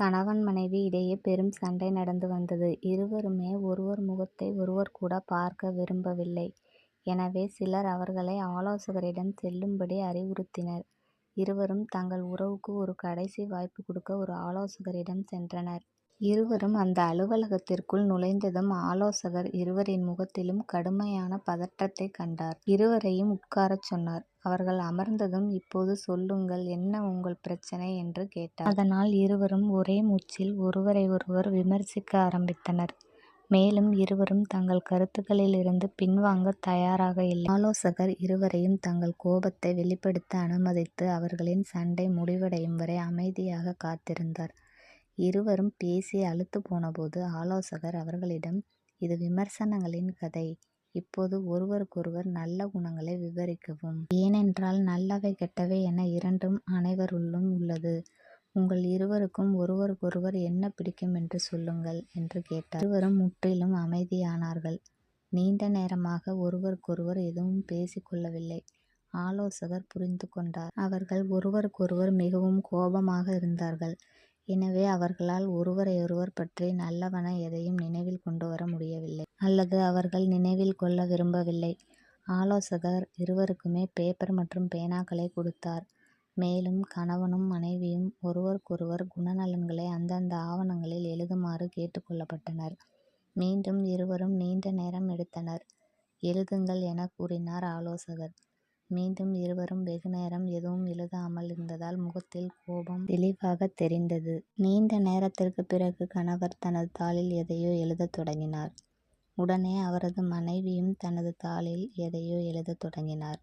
கணவன் மனைவி இடையே பெரும் சண்டை நடந்து வந்தது. இருவருமே ஒருவர் முகத்தை ஒருவர் கூட பார்க்க விரும்பவில்லை. எனவே சிலர் அவர்களை ஆலோசகரிடம் செல்லும்படி அறிவுறுத்தினர். இருவரும் தங்கள் உறவுக்கு ஒரு கடைசி வாய்ப்பு கொடுக்க ஒரு ஆலோசகரிடம் சென்றனர். இருவரும் அந்த அலுவலகத்திற்குள் நுழைந்ததும் ஆலோசகர் இருவரின் முகத்திலும் கடுமையான பதற்றத்தை கண்டார். இருவரையும் உட்காரச் சொன்னார். அவர்கள் அமர்ந்ததும் இப்போது சொல்லுங்கள் என்ன உங்கள் பிரச்சனை என்று கேட்டார். அதனால் இருவரும் ஒரே மூச்சில் ஒருவரை ஒருவர் விமர்சிக்க ஆரம்பித்தனர். மேலும் இருவரும் தங்கள் கருத்துக்களிலிருந்து பின்வாங்க தயாராக இல்லை. ஆலோசகர் இருவரையும் தங்கள் கோபத்தை வெளிப்படுத்த அனுமதித்து அவர்களின் சண்டை முடிவடையும் வரை அமைதியாக காத்திருந்தார். இருவரும் பேசி அலுத்துப் போனபோது ஆலோசகர் அவர்களிடம் இது விமர்சனங்களின் கதை. இப்போது ஒருவருக்கொருவர் நல்ல குணங்களை விவரிக்கவும். ஏனென்றால் நல்லவை கெட்டவை என இரண்டும் அனைவருள்ளும் உள்ளது. உங்கள் இருவருக்கும் ஒருவருக்கொருவர் என்ன பிடிக்கும் என்று சொல்லுங்கள். என்று கேட்டார். இருவரும் முற்றிலும் அமைதியானார்கள். நீண்ட நேரமாக ஒருவருக்கொருவர் எதுவும் பேசிக் கொள்ளவில்லை. ஆலோசகர் புரிந்து கொண்டார். அவர்கள் ஒருவருக்கொருவர் மிகவும் கோபமாக இருந்தார்கள். எனவே அவர்களால் ஒருவரையொருவர் பற்றி நல்லவன எதையும் நினைவில் கொண்டு வர முடியவில்லை. அல்லது அவர்கள் நினைவில் கொள்ள விரும்பவில்லை. ஆலோசகர் இருவருக்குமே பேப்பர் மற்றும் பேனாக்களை கொடுத்தார். மேலும் கணவனும் மனைவியும் ஒருவருக்கொருவர் குணநலன்களை அந்தந்த ஆவணங்களில் எழுதுமாறு கேட்டுக்கொள்ளப்பட்டனர் மீண்டும் இருவரும் நீண்ட நேரம் எடுத்தனர். எழுதுங்கள் என கூறினார் ஆலோசகர். மீண்டும் இருவரும் வெகுநேரம் எதுவும் எழுதாமல் இருந்ததால் முகத்தில் கோபம் தெளிவாகத் தெரிந்தது. நீண்ட நேரத்திற்கு பிறகு கணவர் தனது தாளில் எதையோ எழுதத் தொடங்கினார். உடனே அவரது மனைவியும் தனது தாளில் எதையோ எழுதத் தொடங்கினார்.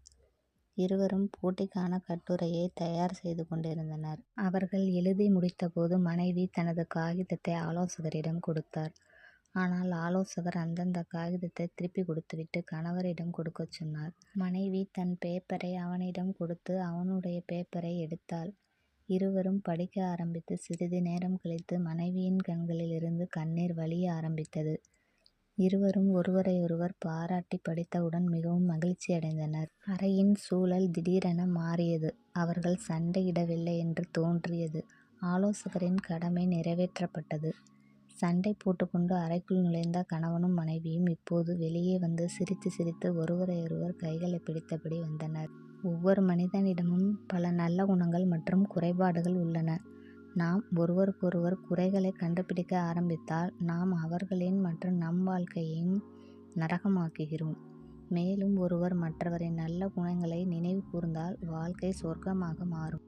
இருவரும் போட்டிக்கான கட்டுரையை தயார் செய்து கொண்டிருந்தனர். அவர்கள் எழுதி முடித்தபோது மனைவி தனது காகிதத்தை ஆலோசகரிடம் கொடுத்தார். ஆனால் ஆலோசகர் அந்தந்த காகிதத்தை திருப்பிக் கொடுத்துவிட்டு கணவரிடம் கொடுக்கச் சொன்னார். மனைவி தன் பேப்பரை அவனிடம் கொடுத்து அவனுடைய பேப்பரை எடுத்தாள். இருவரும் படிக்க ஆரம்பித்து சிறிது நேரம் கழித்து மனைவியின் கண்களில் இருந்து கண்ணீர் வழிய ஆரம்பித்தது. இருவரும் ஒருவரையொருவர் பாராட்டி படித்தவுடன் மிகவும் மகிழ்ச்சியடைந்தனர். அறையின் சூழல் திடீரென மாறியது. அவர்கள் சண்டையிடவில்லை என்று தோன்றியது. ஆலோசகரின் கடமை நிறைவேற்றப்பட்டது. சண்டை போட்டுக்கொண்டு அறைக்குள் நுழைந்த கணவனும் மனைவியும் இப்போது வெளியே வந்து சிரித்து சிரித்து ஒருவரையொருவர் கைகளைப் பிடித்தபடி வந்தனர். ஒவ்வொரு மனிதனிடமும் பல நல்ல குணங்கள் மற்றும் குறைபாடுகள் உள்ளன. நாம் ஒருவருக்கொருவர் குறைகளைக் கண்டுபிடிக்க ஆரம்பித்தால் நாம் அவர்களின் மற்றும் நம் வாழ்க்கையையும் நரகமாக்குகிறோம். மேலும் ஒருவர் மற்றவரின் நல்ல குணங்களை நினைவு கூர்ந்தால் வாழ்க்கை சொர்க்கமாக மாறும்.